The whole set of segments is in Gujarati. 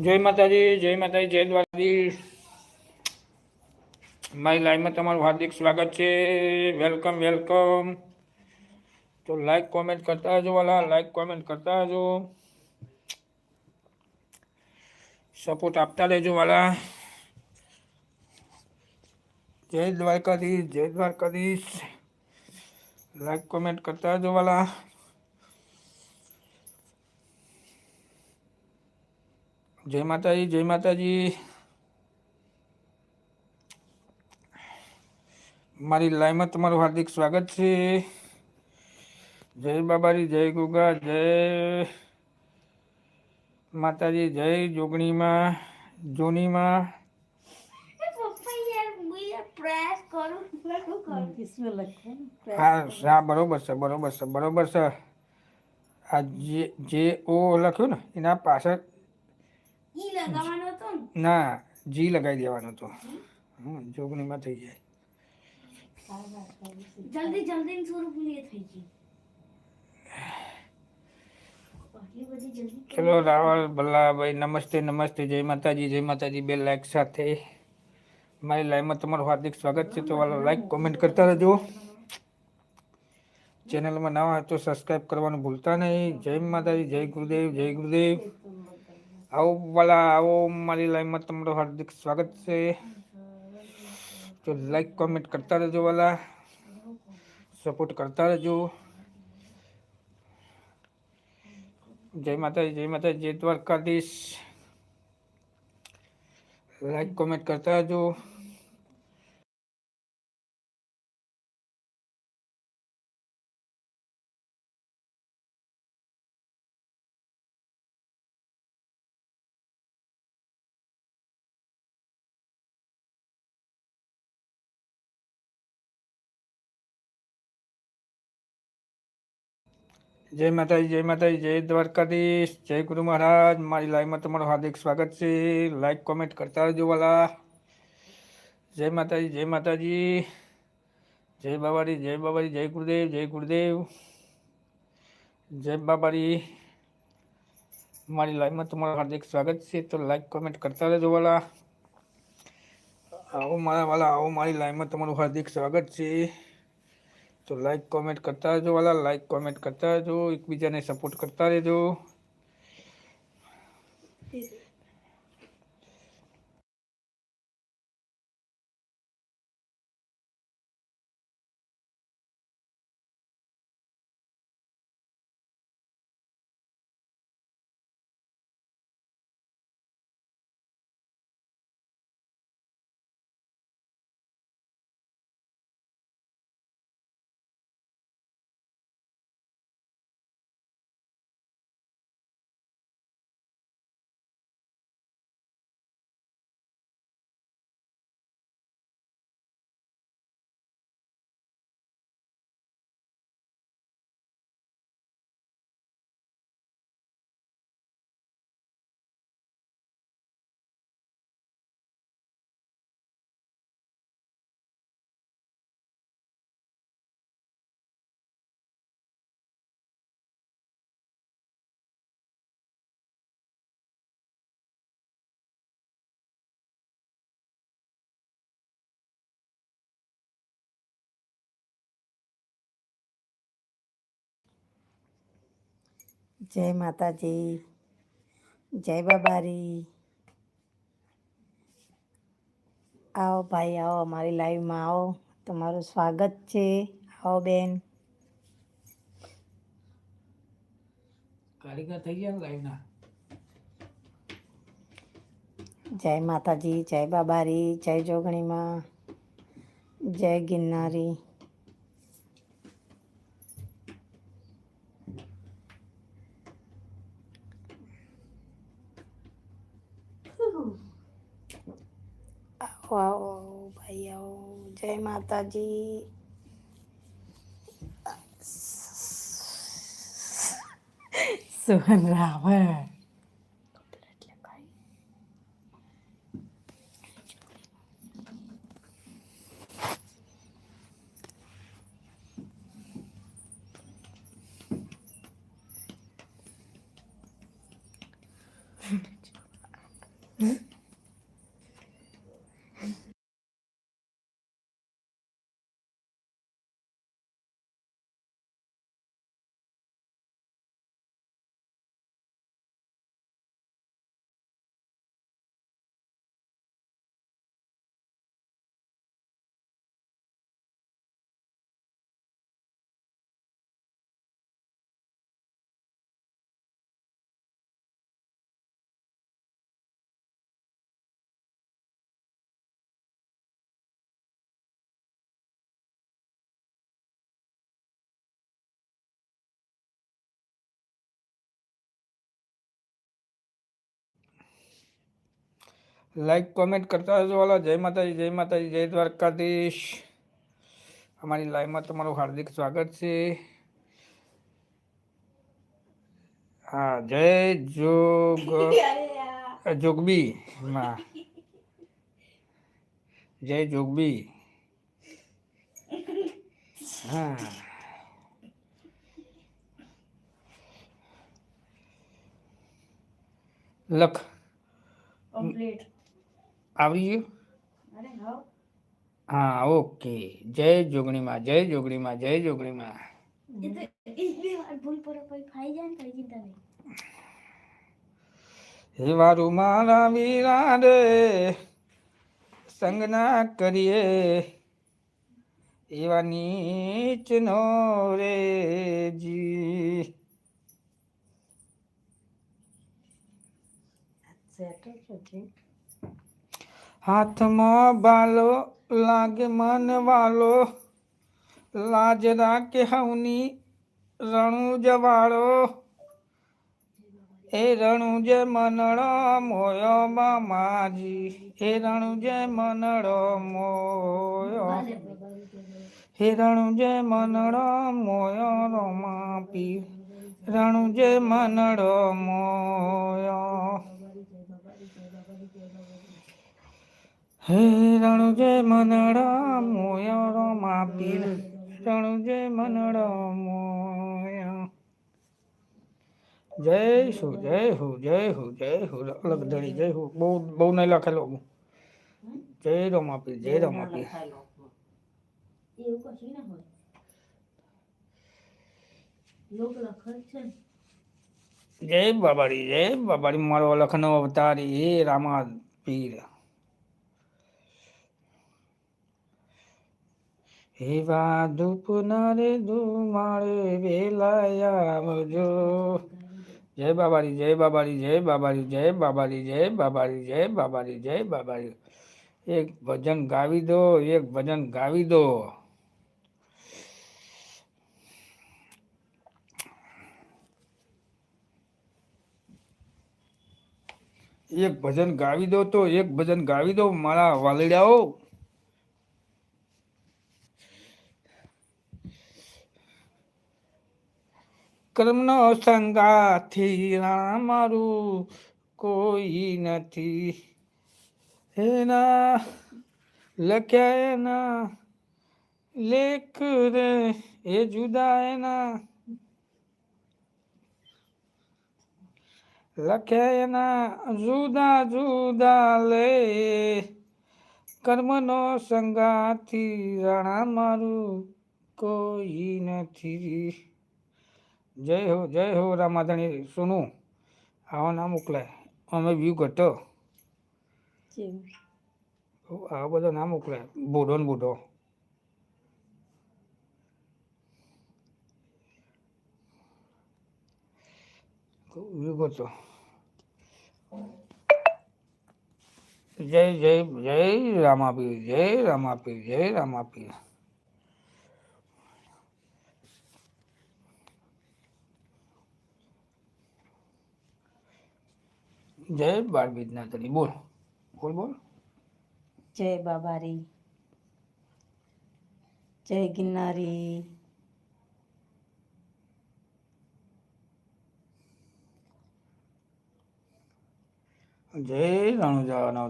જય માતાજી જય માતાજી, જય દ્વારકાધીશ. મારી લાઈવમાં તમારું હાર્દિક સ્વાગત છે. Welcome welcome. તો લાઈક કોમેન્ટ કરતા હજો વાલા લાઈક કોમેન્ટ કરતા હજો સપોર્ટ આપતા રહેજો વાલા. જય દ્વારકાધીશ જય દ્વારકાધીશ. લાઈક કોમેન્ટ કરતા હજો વાલા. જય માતાજી જય માતાજી. મારી લાઈમાં તમારું હાર્દિક સ્વાગત છે. જય બાબાજી, જય ગુગા, જય માતાજી, જય જોગણીમાં, જોનીમાં. હા, બરોબર છે બરોબર છે બરોબર છે. આ જે જે ઓ લખ્યું ને, એના પાછળ ના? જી લગાવી દેવાનું હતું. હમ? જોગણીમાં થઈ જાય. જલ્દી જલ્દી સ્વરૂપ લે થઈ ગઈ ચલો રાવલ ભલ્લાભાઈ નમસ્તે નમસ્તે. જય માતાજી જય માતાજી. બે લાઈક સાથે. મારી લાઈવમાં તમારું હાર્દિક સ્વાગત છે. તો વાલો લાઈક કોમેન્ટ કરતા રહેજો. ચેનલમાં નવા હોય તો સબસ્ક્રાઈબ કરવાનું ભૂલતા નહીં. જય માતાજી જય ગુરુદેવ જય ગુરુદેવ. આવો વાલા, આવો મારી લાઈવમાં તમારું હાર્દિક સ્વાગત છે. તો લાઈક કોમેન્ટ કરતા રહેજો વાલા. સપોર્ટ કરતા રહેજો. જય માતાજી જય માતાજી, જય દ્વારકાધીશ. લાઈક કોમેન્ટ કરતા રહેજો. જય માતાજી જય માતાજી, જય દ્વારકાધીશ, જય ગુરુ મહારાજ. મારી લાઈવમાં તમારું હાર્દિક સ્વાગત છે. લાઈક કોમેન્ટ કરતા રહેજો વાલા. જય માતાજી જય માતાજી. જય બાબારી જય બાબારી, જય ગુરુદેવ જય ગુરુદેવ. જય બાબારી. મારી લાઈવમાં તમારું હાર્દિક સ્વાગત છે. તો લાઈક કોમેન્ટ કરતા રહેજો વાલા. આવો મારા વાલા, આવો મારી લાઈવમાં તમારું હાર્દિક સ્વાગત છે. તો લાઈક કોમેન્ટ કરતા રહેજો વાલા. લાઈક કોમેન્ટ કરતા રહેજો. એકબીજાને સપોર્ટ કરતા રહેજો. જય માતાજી જય બાબારી. આવો ભાઈ આવો અમારી લાઈવમાં આવો. તમારું સ્વાગત છે. આવો બેન. કારીગર થઈ ગયા લાઈવના? જય માતાજી જય બાબારી જય જોગણીમાં જય ગિરનારી. આવો આવો ભાઈ આવો જય માતાજી સુહન રાવળ લાઈક કોમેન્ટ કરતા રહેજો વાલા. જય માતાજી જય માતાજી જય દ્વારકાધીશ. અમારી લાઈવમાં તમારું હાર્દિક સ્વાગત છે. હા જય જોગ જોગબી. માં જય જોગબી. હા. લખ. કમ્પ્લીટ આવડી ગયું? હા ઓકે. જય જોગણીમાં જય જોગણીમાં જય જોગણીમાં. હે વારું મારા વીરા રે સંગના કરીએ. એવા નીચ નો રે જી. હાથમાં બાલો, લાગે મન વાલો. લાજ રાખે હવની રણુ જવાળો એ રણુ જે મનડો મોયો મામાજી. એ રણુ જે મનડો મોયો. હે રણુ જે મનડો મોયો રોમા પી રણુ જે મનડો મોયો. હે રણુ જય મનડો મોયો રોમા રણુ જય મનડો મોયો. જય હો જય હો જય હો જય હો, અલગ ધણી, જય હો. બહુ બહુ નહીં લખેલો જય રમાપીર જય રમાપીર જય બાબારી જય બાબારી મારો લખનો અવતારી, હે રામા પીર એવા ધૂપ નારે ધુમાડે વેલાયા આવજો. જય બાબારી જય બાબારી જય બાબારી જય બાબારી જય બાબારી જય બાબારી જય બાબારી. એક ભજન ગાવી દો, એક ભજન ગાવી દો. એક ભજન ગાવી દો તો એક ભજન ગાવી દો, મારા વાલડાઓ. કર્મનો સંગાથી મારું કોઈ નથી. એના લખ્યા એના લેખ રે, એ જુદા એના લખ્યા એના જુદા જુદા લે. કર્મનો સંગાથી રાણા મારું કોઈ નથી. જય હો જય હો રામાધણી સુનું. આવા ના મોકલાય. અમે વ્યૂ ઘટો. આવો બધો ના મોકલાય. બુઢો ને બુઢો વ્યૂ ઘટો. જય જય જય રામાપીર જય રામાપીર જય રામાપીર. જય બાળ વિજ્ઞાતરી તરી બોલ. બોલ બોલ. જય બાબારી. જય ગિરનારી. જય રણુજા નો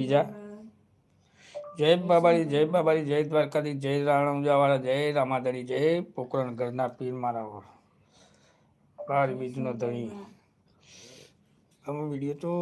બીજા. જય બાબારી જય બાબારી જય દ્વારકાધી જય રાણુજાવાળા જય રામાધણી, જય પોકરણ ઘરના પીર મારા બાર બીજનો ધણી. આમાં વીડિયો તો